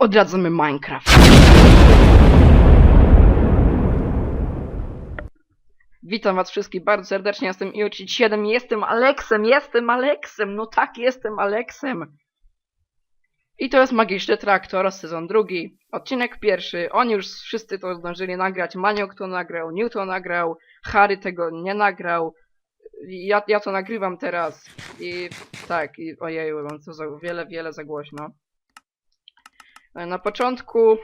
odradzamy Minecraft. Witam was wszystkich bardzo serdecznie, jestem IoCit7, jestem Aleksem, jestem Aleksem, no tak, jestem Aleksem. I to jest Magiczny Traktor, sezon drugi, odcinek pierwszy, oni już wszyscy to zdążyli nagrać, Maniok to nagrał, New to nagrał, Harry tego nie nagrał, ja, ja to nagrywam teraz i tak, i ojeju, mam to za wiele, wiele za głośno. E, Na początku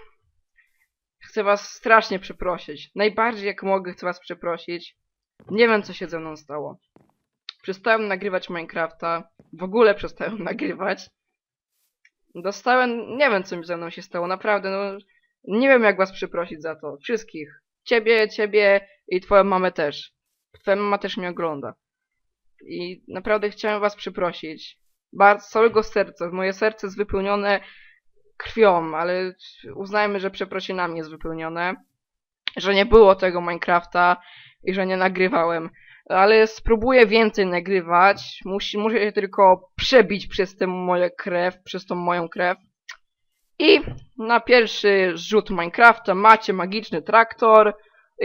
chcę was strasznie przeprosić. Najbardziej jak mogę chcę was przeprosić. Nie wiem co się ze mną stało. Przestałem nagrywać Minecrafta. W ogóle przestałem nagrywać. Dostałem, nie wiem co mi ze mną się stało, naprawdę, no nie wiem jak was przeprosić za to. Wszystkich. Ciebie, ciebie i twoją mamę też. Twoja mama też mnie ogląda. I naprawdę chciałem was przeprosić. Bardzo z całego serca. Moje serce jest wypełnione krwią, ale uznajmy, że przeprosinami jest wypełnione. Że nie było tego Minecrafta i że nie nagrywałem. Ale spróbuję więcej nagrywać. Musi, muszę się tylko przebić przez tę moją krew, przez tą moją krew. I na pierwszy rzut Minecrafta macie magiczny traktor.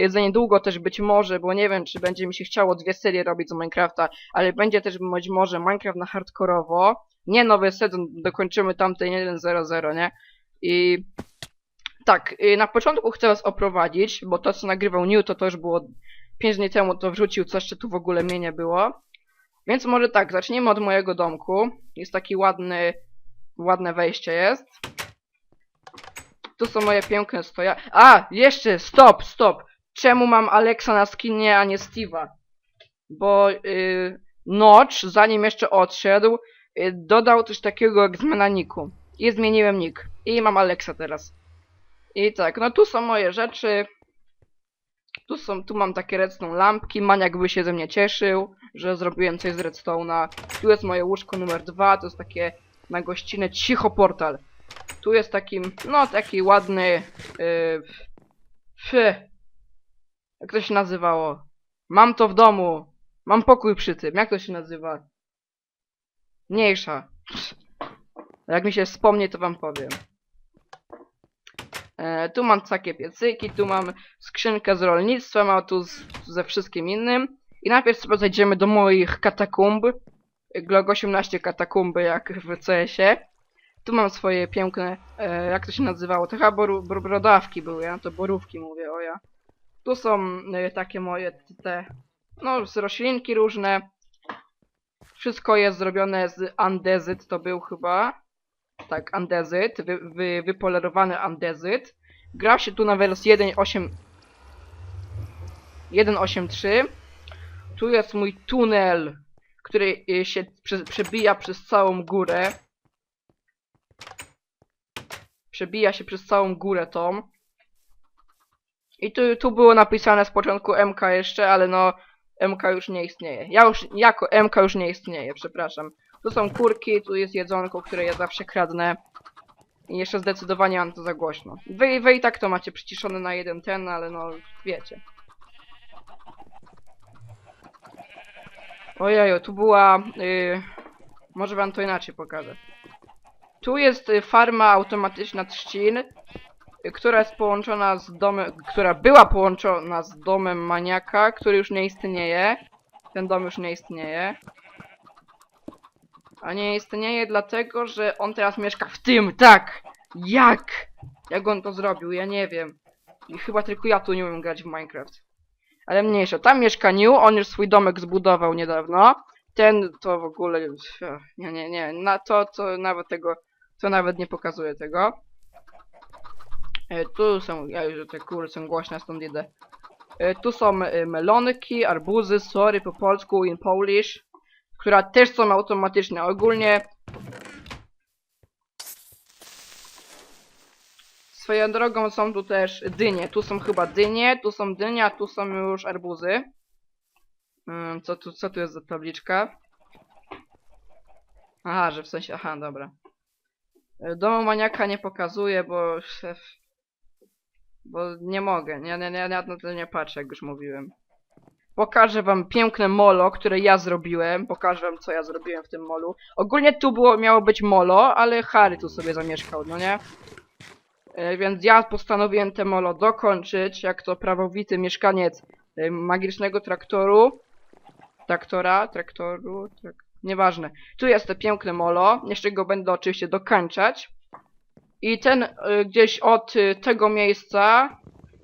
Za niedługo też być może, bo nie wiem, czy będzie mi się chciało dwie serie robić z Minecrafta, ale będzie też być może Minecraft na hardkorowo. Nie nowy sezon, dokończymy tamten 1.0.0, nie? I tak, y, na początku chcę was oprowadzić, bo to co nagrywał New, to to już było 5 dni temu, to wrzucił, co jeszcze tu w ogóle mnie nie było. Więc może tak, zacznijmy od mojego domku. Jest taki ładny, ładne wejście jest. Tu są moje piękne stoja. A, jeszcze, stop, stop. Czemu mam Alexa na skinie, a nie Steve'a? Bo yy, Notch, zanim jeszcze odszedł, yy, dodał coś takiego jak zmiana niku. I zmieniłem nick. I mam Alexa teraz. I tak, no tu są moje rzeczy. Tu są, tu mam takie redstone lampki. Maniak by się ze mnie cieszył, że zrobiłem coś z redstone'a. Tu jest moje łóżko numer dwa, to jest takie na gościnę cicho portal. Tu jest taki, no taki ładny, yy, fy, jak to się nazywało? Mam to w domu. Mam pokój przy tym. Jak to się nazywa? Mniejsza. Jak mi się wspomnie, to wam powiem. E, tu mam takie piecyki, tu mam skrzynkę z rolnictwem, a tu z, ze wszystkim innym. I najpierw sobie zejdziemy do moich katakumb. Glog 18 katakumby, jak w CS-ie. Tu mam swoje piękne, e, jak to się nazywało? To chyba brodawki były, ja to borówki mówię, o ja. Tu są y, takie moje te, no z roślinki różne. Wszystko jest zrobione z andezyt, to był chyba. Tak, andezyt, wy, wy, wypolerowany andezyt. Gra się tu na wersji 1.8 1.8.3. Tu jest mój tunel, który y, się prze, przebija przez całą górę. Przebija się przez całą górę tą. I tu, tu było napisane z początku MK jeszcze, ale no MK już nie istnieje. Ja już, jako MK już nie istnieje, przepraszam. Tu są kurki, tu jest jedzonko, które ja zawsze kradnę. I jeszcze zdecydowanie mam to za głośno. Wy, wy i tak to macie przyciszone na jeden ten, ale no wiecie. Ojeju, tu była... y, może wam to inaczej pokażę. Tu jest y, farma automatyczna trzcin, która jest połączona z domem, która była połączona z domem maniaka, który już nie istnieje. Ten dom już nie istnieje. A nie istnieje dlatego, że on teraz mieszka w tym, tak! Jak? Jak on to zrobił? Ja nie wiem. I chyba tylko ja tu nie umiem grać w Minecraft. Ale mniejsza. Tam mieszka New, on już swój domek zbudował niedawno. Ten to w ogóle... Nie, nie, nie. Na to, to nawet tego... To nawet nie pokazuje tego. E, tu są... Ja już te kury są głośne, stąd idę. E, tu są e, melonki, arbuzy, sorry po polsku, in Polish. Która też są automatyczne. Ogólnie... Swoją drogą są tu też dynie. Tu są chyba dynie, tu są dynie, a tu są już arbuzy. Mm, Co tu, co tu jest za tabliczka? Aha, że w sensie, aha, dobra. Domu maniaka nie pokazuję, bo... Bo nie mogę, nie, nie, nie, na to nie patrzę, jak już mówiłem. Pokażę wam piękne molo, które ja zrobiłem. Pokażę wam, co ja zrobiłem w tym molu. Ogólnie tu było, miało być molo, ale Harry tu sobie zamieszkał, no nie? E, Więc ja postanowiłem te molo dokończyć, jak to prawowity mieszkaniec e, magicznego traktoru. Traktora, traktoru, trak... nieważne. Tu jest te piękne molo, jeszcze go będę oczywiście dokańczać. I ten y, gdzieś od y, tego miejsca,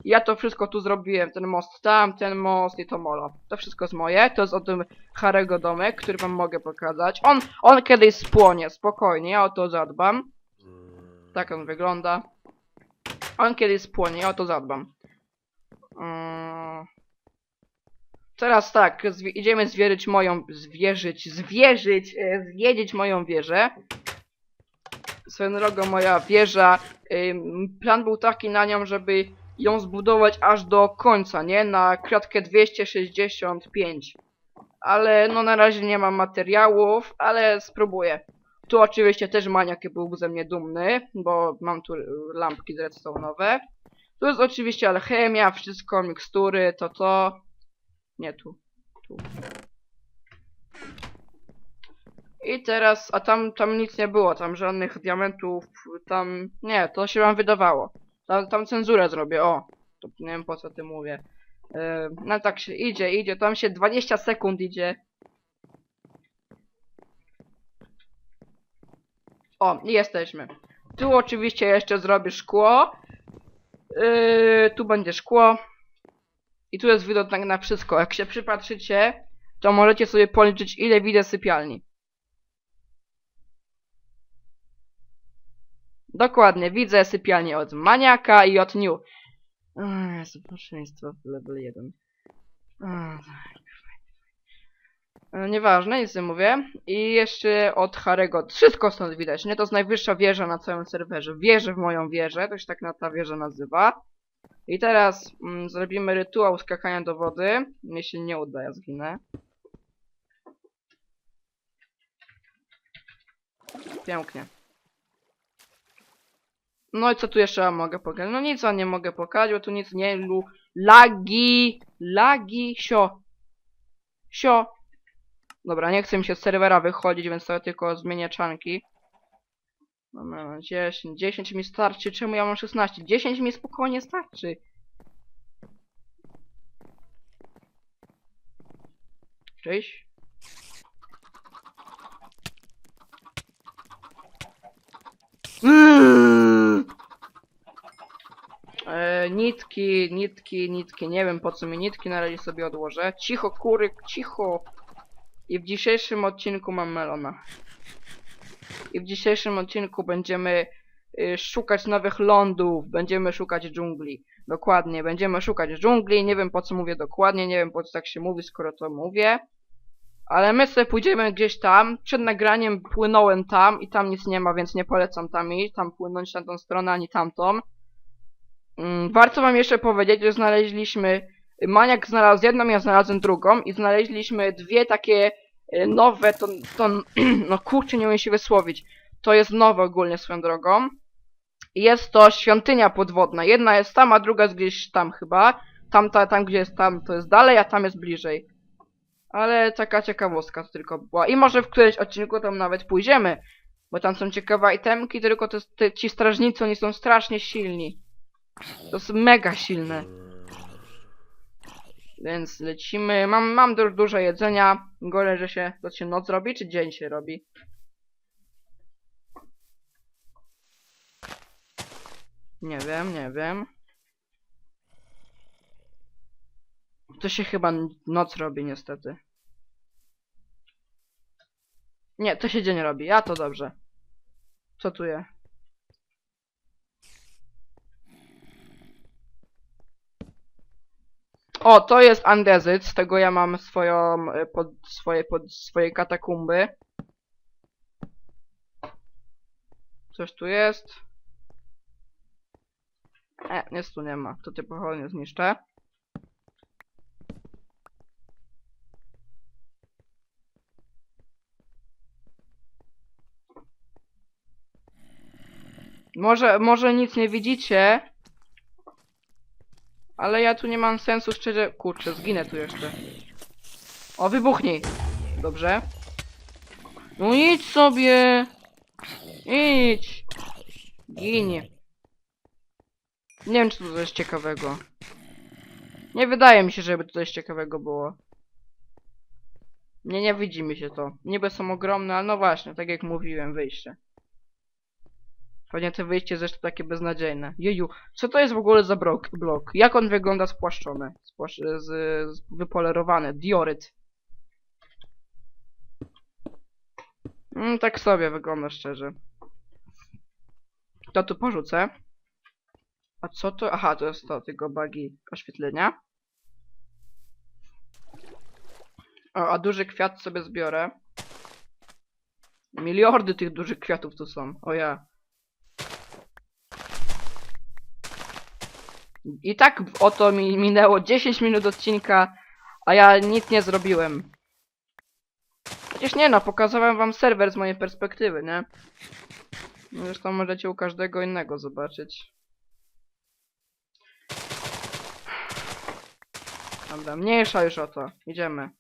ja to wszystko tu zrobiłem, ten most tam, ten most i to molo. To wszystko jest moje, to jest od tym Harego domek, który wam mogę pokazać. On, on kiedyś spłonie, spokojnie, ja o to zadbam. Tak on wygląda. On kiedyś spłonie, ja o to zadbam. Mm. Teraz tak, idziemy zwierzyć moją, zwierzyć, zwierzyć, e, zwiedzić moją wieżę. Swoją drogą moja wieża, plan był taki na nią, żeby ją zbudować aż do końca, nie? Na kratkę 265. Ale no na razie nie mam materiałów, ale spróbuję. Tu oczywiście też maniak był ze mnie dumny, bo mam tu lampki redstone'owe. Tu jest oczywiście alchemia, wszystko, mikstury, to to. Nie tu. Tu. I teraz, a tam, tam nic nie było, tam żadnych diamentów, tam, nie, to się wam wydawało. Tam, tam cenzurę zrobię, o. To nie wiem po co ty mówię. Yy, no tak się idzie, idzie, tam się 20 sekund idzie. O, i jesteśmy. Tu oczywiście jeszcze zrobię szkło. Yy, tu będzie szkło. I tu jest widok na, na wszystko. Jak się przypatrzycie, to możecie sobie policzyć ile widzę sypialni. Dokładnie, widzę sypialnię od maniaka i od new. Jezu, posłuszeństwo w level 1. Ech, e, Nieważne, nic nie mówię. I jeszcze od Harego. Wszystko stąd widać, nie? To jest najwyższa wieża na całym serwerze. Wierzę w moją wieżę, to się tak na ta wieża nazywa. I teraz mm, zrobimy rytuał skakania do wody. Mnie się nie uda, ja zginę. Pięknie. No i co tu jeszcze mogę pokazać? No nic, a nie mogę pokazać, bo tu nic nie... Lu, lagi! Lagi! Sio! Sio! Dobra, nie chcę mi się z serwera wychodzić, więc sobie tylko zmienię czanki. Dobra, 10, 10 mi starczy, czemu ja mam 16? 10 mi spokojnie starczy. Cześć. Mm. E, nitki, nitki, nitki, nie wiem po co mi nitki, na razie sobie odłożę. Cicho, kury, cicho. I w dzisiejszym odcinku mam melona. I w dzisiejszym odcinku będziemy y, szukać nowych lądów, będziemy szukać dżungli. Dokładnie, będziemy szukać dżungli, nie wiem po co mówię dokładnie, nie wiem po co tak się mówi, skoro to mówię. Ale my sobie pójdziemy gdzieś tam, przed nagraniem płynąłem tam i tam nic nie ma, więc nie polecam tam iść, tam płynąć na tą stronę, ani tamtą. Mm, warto wam jeszcze powiedzieć, że znaleźliśmy, Maniak znalazł jedną, ja znalazłem drugą i znaleźliśmy dwie takie e, nowe, to, to no kurczę, nie umiem się wysłowić. To jest nowe ogólnie swoją drogą. Jest to świątynia podwodna. Jedna jest tam, a druga jest gdzieś tam chyba. Tamta, tam gdzie jest tam, to jest dalej, a tam jest bliżej. Ale taka ciekawostka to tylko była. I może w którymś odcinku tam nawet pójdziemy. Bo tam są ciekawe itemki, tylko to, te, ci strażnicy, oni są strasznie silni. To są mega silne. Więc lecimy. Mam, mam du dużo jedzenia. Gorzej, że się, to się noc robi, czy dzień się robi? Nie wiem, nie wiem. To się chyba noc robi niestety. Nie, to się dzień robi, a to dobrze. Co tu je? O, to jest andezyt, z tego ja mam swoją, e, pod, swoje, pod, swoje katakumby. Coś tu jest. E, nic tu nie ma, to ty pochodnie zniszczę. Może, może nic nie widzicie, ale ja tu nie mam sensu szczerze... Kurczę, zginę tu jeszcze. O, wybuchnij! Dobrze. No idź sobie! Idź! Ginie. Nie wiem, czy to coś ciekawego. Nie wydaje mi się, żeby to coś ciekawego było. Nie, nie widzi mi się to. Niby są ogromne, ale no właśnie, tak jak mówiłem, wyjście. Pewnie te wyjście zresztą takie beznadziejne. Jeju, co to jest w ogóle za blok? blok? Jak on wygląda spłaszczony? Spłasz z, z, wypolerowany. Dioryt. Mm, tak sobie wygląda szczerze. To tu porzucę. A co to? Aha, to jest to, tego bagi oświetlenia. O, a duży kwiat sobie zbiorę. Miliardy tych dużych kwiatów tu są. O ja. I tak oto mi minęło 10 minut odcinka, a ja nic nie zrobiłem. Przecież nie no, pokazałem wam serwer z mojej perspektywy, nie? No Zresztą możecie u każdego innego zobaczyć. Dobra, mniejsza już o to. Idziemy.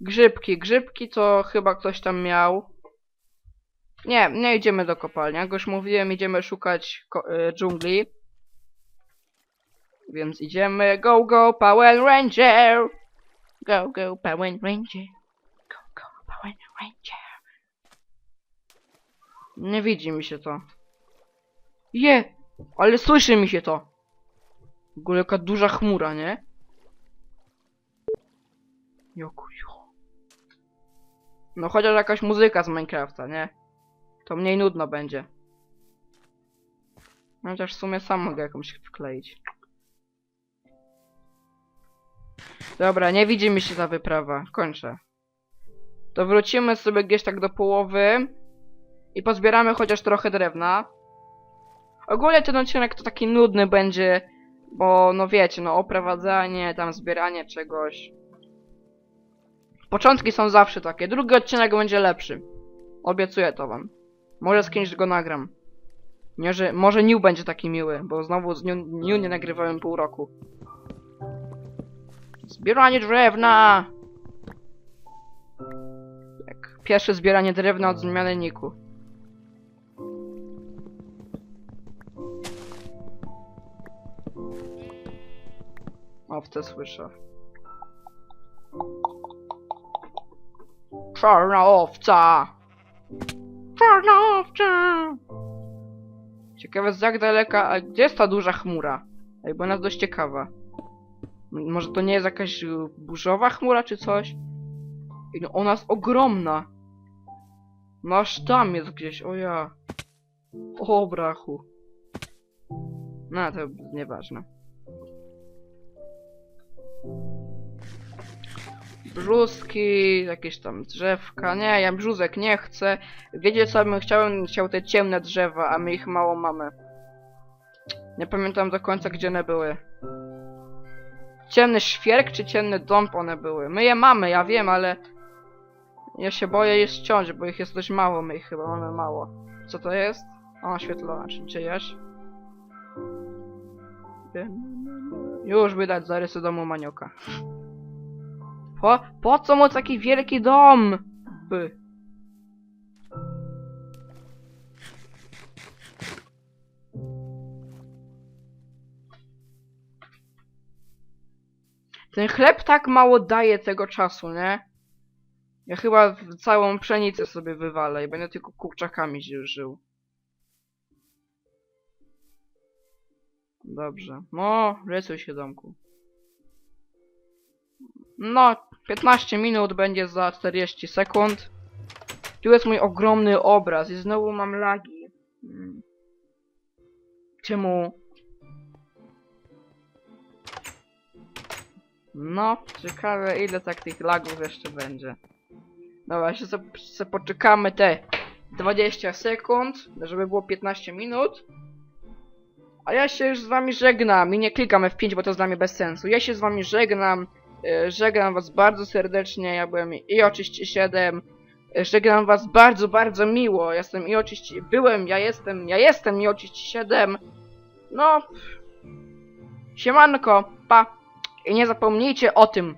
Grzybki, grzybki to chyba ktoś tam miał. Nie, nie idziemy do kopalni. Jak już mówiłem, idziemy szukać y, dżungli. Więc idziemy. Go, go, Power Ranger! Go, go, Power Ranger. Go, go, Power Ranger. Nie widzi mi się to. Je! Ale słyszy mi się to. W ogóle jaka duża chmura, nie? Joku, jo. No chociaż jakaś muzyka z Minecrafta, nie? To mniej nudno będzie. Chociaż w sumie sam mogę jakąś wkleić. Dobra, nie widzi mi się ta wyprawa. Kończę. To wrócimy sobie gdzieś tak do połowy. I pozbieramy chociaż trochę drewna. Ogólnie ten odcinek to taki nudny będzie. Bo no wiecie, no oprowadzanie, tam zbieranie czegoś. Początki są zawsze takie. Drugi odcinek będzie lepszy. Obiecuję to wam. Może z kimś go nagram. Nie, że, może New będzie taki miły, bo znowu z New, New nie nagrywałem pół roku. Zbieranie drewna! Jak pierwsze zbieranie drewna od zmiany niku. Owce słyszę. Czarna owca! Czarna owca! Ciekawe z jak daleka, a gdzie jest ta duża chmura? Ej, bo ona jest dość ciekawa. Może to nie jest jakaś y, burzowa chmura czy coś? Ej, no ona jest ogromna. No aż tam jest gdzieś, o ja. O brachu. No to nieważne. Brzuski, jakieś tam drzewka. Nie, ja brzuzek nie chcę. Wiecie co bym chciał? Chciał te ciemne drzewa, a my ich mało mamy. Nie pamiętam do końca gdzie one były. Ciemny świerk czy ciemny dąb one były? My je mamy, ja wiem, ale... Ja się boję je ściąć, bo ich jest dość mało, my ich chyba mamy mało. Co to jest? O, świetlona, czy czyjeś? Już widać zarysy domu manioka. Po, po co mu taki wielki dom? Ten chleb tak mało daje tego czasu, nie? Ja chyba całą pszenicę sobie wywalę i będę tylko kurczakami ży- żył. Dobrze. No, rysuj się domku. No, 15 minut będzie za 40 sekund. Tu jest mój ogromny obraz i znowu mam lagi. Hmm. Czemu? No, ciekawe ile tak tych lagów jeszcze będzie. Dobra, jeszcze sobie poczekamy te 20 sekund, żeby było 15 minut. A ja się już z wami żegnam i nie klikam F5, bo to jest dla mnie bez sensu. Ja się z wami żegnam. E, Żegnam was bardzo serdecznie. Ja byłem i oczywiście 7. Żegnam was bardzo, bardzo miło. Jestem i oczywiście byłem, ja jestem, ja jestem i oczywiście 7. No. Siemanko, pa. I nie zapomnijcie o tym.